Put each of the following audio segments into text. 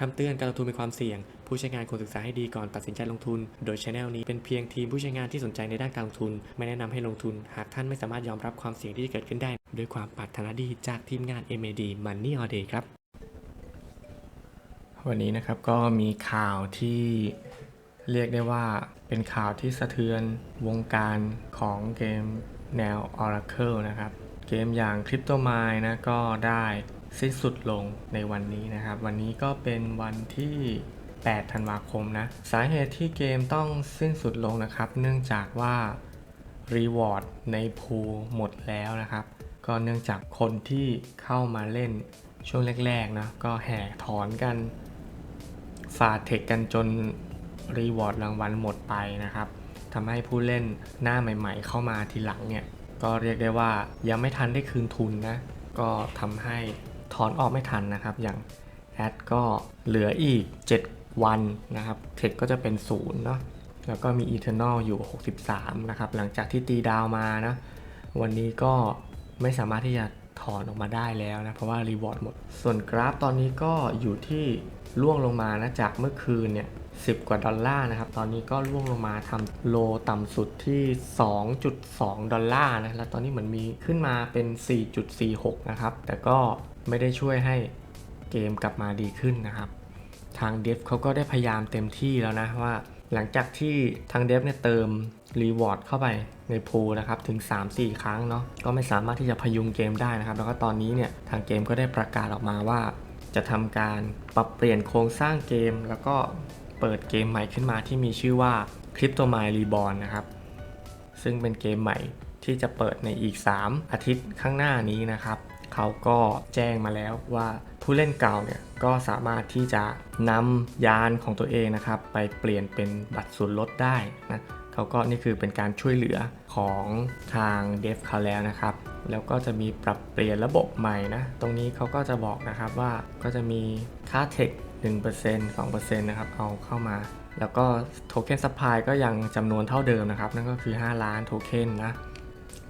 คำเตือนการลงทุนมีความเสี่ยง ผู้ใช้งานควรศึกษาให้ดีก่อนตัดสินใจลงทุน โดยช anel นี้เป็นเพียงทีมผู้ใช้งานที่สนใจในด้านการลงทุน ไม่แนะนำให้ลงทุน หากท่านไม่สามารถยอมรับความเสี่ยงที่จะเกิดขึ้นได้ ด้วยความปรารถนาดีจากทีมงาน MAD Money All Day ครับ วันนี้นะครับก็มีข่าวที่เรียกได้ว่าเป็นข่าวที่สะเทือนวงการของเกมแนว Oracle นะครับ เกมอย่าง Crypto m i n e นะก็ได้ สิ้นสุดลงในวันนี้นะครับ วันนี้ก็เป็นวันที่ 8 ธันวาคมนะ สาเหตุที่เกมต้องสิ้นสุดลงนะครับ เนื่องจากว่ารีวอร์ดในพูลหมดแล้วนะครับ ก็เนื่องจากคนที่เข้ามาเล่นช่วงแรกๆนะ ก็แห่ถอนกันฝาดเทคกันจนรีวอร์ดรางวัลหมดไปนะครับทำให้ผู้เล่นหน้าใหม่ ๆ เข้ามาทีหลังเนี่ย ก็เรียกได้ว่ายังไม่ทันได้คืนทุนนะ ก็ทำให้ ถอนออกไม่ทันนะครับ อย่างแอดก็เหลืออีก 7 วันนะครับ เทคก็จะเป็นศูนย์เนาะ แล้วก็มี Eternal อยู่ 63 นะครับ หลังจากที่ตีดาวมานะ วันนี้ก็ไม่สามารถที่จะถอนออกมาได้แล้วนะ เพราะว่ารีวอร์ดหมด ส่วนกราฟตอนนี้ก็อยู่ที่ล่วงลงมานะ จากเมื่อคืนเนี่ย10 กว่าดอลลาร์นะครับ ตอนนี้ก็ล่วงลงมาทำโลต่ำสุดที่ 2.2 ดอลลาร์นะ แล้วตอนนี้เหมือนมีขึ้นมาเป็น 4.46 นะครับ แต่ก็ ไม่ได้ช่วยให้เกมกลับมาดีขึ้นนะครับ ทางเดฟเขาก็ได้พยายามเต็มที่แล้วนะว่า หลังจากที่ทางเดฟเนี่ยเติมรีวอร์ดเข้าไปในโพลนะครับถึง 3-4 ครั้งเนาะก็ไม่สามารถที่จะพยุงเกมได้นะครับ แล้วก็ตอนนี้เนี่ยทางเกมก็ได้ประกาศออกมาว่า จะทำการปรับเปลี่ยนโครงสร้างเกม แล้วก็เปิดเกมใหม่ขึ้นมาที่มีชื่อว่า Crypto m i n e Reborn นะครับ ซึ่งเป็นเกมใหม่ที่จะเปิดในอีก 3 อาทิตย์ข้างหน้านี้นะครับ เขาก็แจ้งมาแล้วว่าผู้เล่นเก่าเนี่ยก็สามารถที่จะนำยานของตัวเองนะครับ ไปเปลี่ยนเป็นบัตรส่วนลดได้นะเขาก็นี่คือเป็นการช่วยเหลือของทางเดฟเขาแล้วนะครับ แล้วก็จะมีปรับเปลี่ยนระบบใหม่นะ ตรงนี้เขาก็จะบอกนะครับว่าก็จะมีค่าเทค1% 2%นะครับ เอาเข้ามา แล้วก็โทเค็นซัพพลายก็ยังจำนวนเท่าเดิมนะครับ นั่นก็คือ 5 ล้านโทเค็นนะ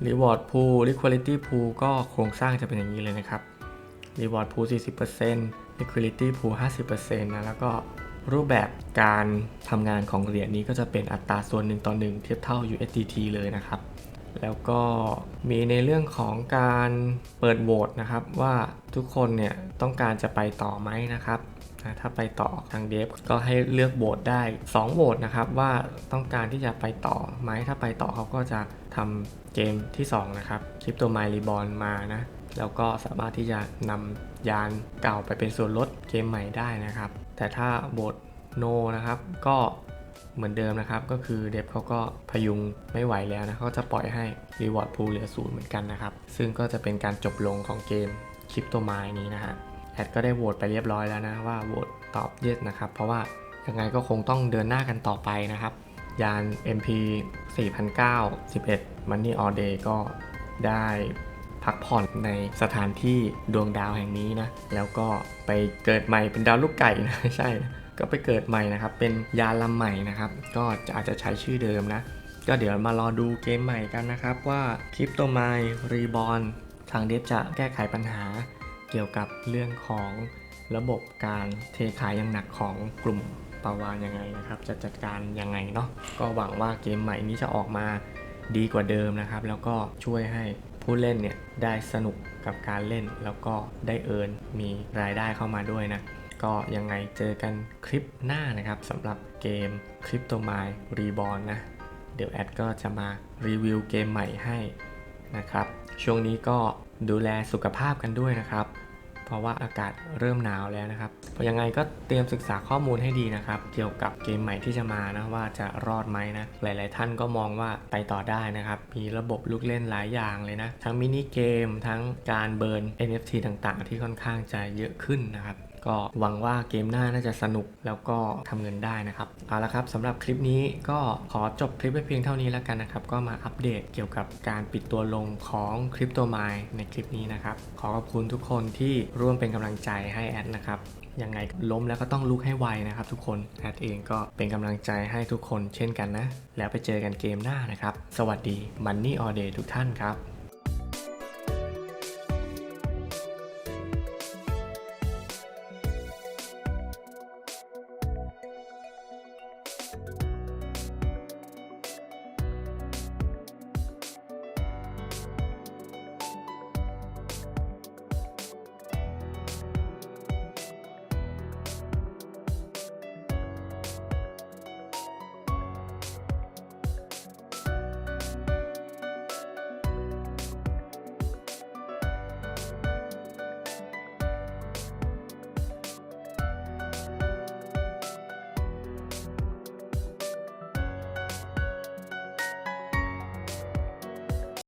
Reward Pool Liquidity Pool ก็โครงสร้างจะเป็นอย่างนี้เลยนะครับ Reward Pool 40% Liquidity Pool 50%นะแล้วก็รูปแบบการทำงานของเหรียญนี้ก็จะเป็นอัตราส่วน1ต่อ1 เทียบเท่า USDT เลยนะครับ แล้วก็มีในเรื่องของการเปิดโหวตนะครับว่าทุกคนเนี่ยต้องการจะไปต่อไหมนะครับ ถ้าไปต่อทางเดฟก็ให้เลือกโหวตได้2โหวตนะครับว่าต้องการที่จะไปต่อไหมถ้าไปต่อเขาก็จะทำเกมที่2นะครับคริปโตไมลีบอลมานะแล้วก็สามารถที่จะนำยานเก่าไปเป็นส่วนลดเกมใหม่ได้นะครับ แต่ถ้าโหวตโนนะครับก็เหมือนเดิมนะครับ ก็คือเดฟเขาก็พยุงไม่ไหวแล้วนะเขาจะปล่อยให้ Reward Pool เหลือศูนย์เหมือนกันนะครับ ซึ่งก็จะเป็นการจบลงของเกมคริปโตไมนี้นะฮะ แอดก็ได้โหวตไปเรียบร้อยแล้วนะว่าโหวตตอบ yes นะครับ เพราะว่ายังไงก็คงต้องเดินหน้ากันต่อไปนะครับ ยาน MP 4011 Money All Day ก็ได้พักผ่อนในสถานที่ดวงดาวแห่งนี้นะ แล้วก็ไปเกิดใหม่เป็นดาวลูกไก่นะใช่ ก็ไปเกิดใหม่นะครับ เป็นยานลำใหม่นะครับ ก็จะอาจจะใช้ชื่อเดิมนะ ก็เดี๋ยวมารอดูเกมใหม่กันนะครับว่า Crypto m i Reborn ทางเดฟจะแก้ไขปัญหา เกี่ยวกับเรื่องของระบบการเทขายอย่างหนักของกลุ่มปาวานยังไงนะครับ จะจัดการยังไงเนาะก็หวังว่าเกมใหม่นี้จะออกมาดีกว่าเดิมนะครับ แล้วก็ช่วยให้ผู้เล่นเนี่ยได้สนุกกับการเล่น แล้วก็ได้เอิร์นมีรายได้เข้ามาด้วยนะ ก็ยังไงเจอกันคลิปหน้านะครับสำหรับเกม Crypto m i Reborn นะ เดี๋ยวแอดก็จะมารีวิวเกมใหม่ให้นะครับ ช่วงนี้ก็ดูแลสุขภาพกันด้วยนะครับ เพราะว่าอากาศเริ่มหนาวแล้วนะครับเพราะยังไงก็เตรียมศึกษาข้อมูลให้ดีนะครับ เกี่ยวกับเกมใหม่ที่จะมานะว่าจะรอดไหมนะ หลาย ๆ ท่านก็มองว่าไปต่อได้นะครับ มีระบบลูกเล่นหลายอย่างเลยนะ ทั้งมินิเกม ทั้งการเบิร์น NFT ต่าง ๆ ที่ค่อนข้างจะเยอะขึ้นนะครับ ก็หวังว่าเกมหน้าน่าจะสนุกแล้วก็ทำเงินได้นะครับ เอาละครับสำหรับคลิปนี้ก็ขอจบคลิปไว้เพียงเท่านี้แล้วกันนะครับ ก็มาอัปเดตเกี่ยวกับการปิดตัวลงของคริปโตไมในคลิปนี้นะครับ ขอขอบคุณทุกคนที่ร่วมเป็นกำลังใจให้แอดนะครับยังไงล้มแล้วก็ต้องลุกให้ไวนะครับทุกคนแอดเองก็เป็นกำลังใจให้ทุกคนเช่นกันนะ แล้วไปเจอกันเกมหน้านะครับ สวัสดี Money All Day ทุกท่านครับ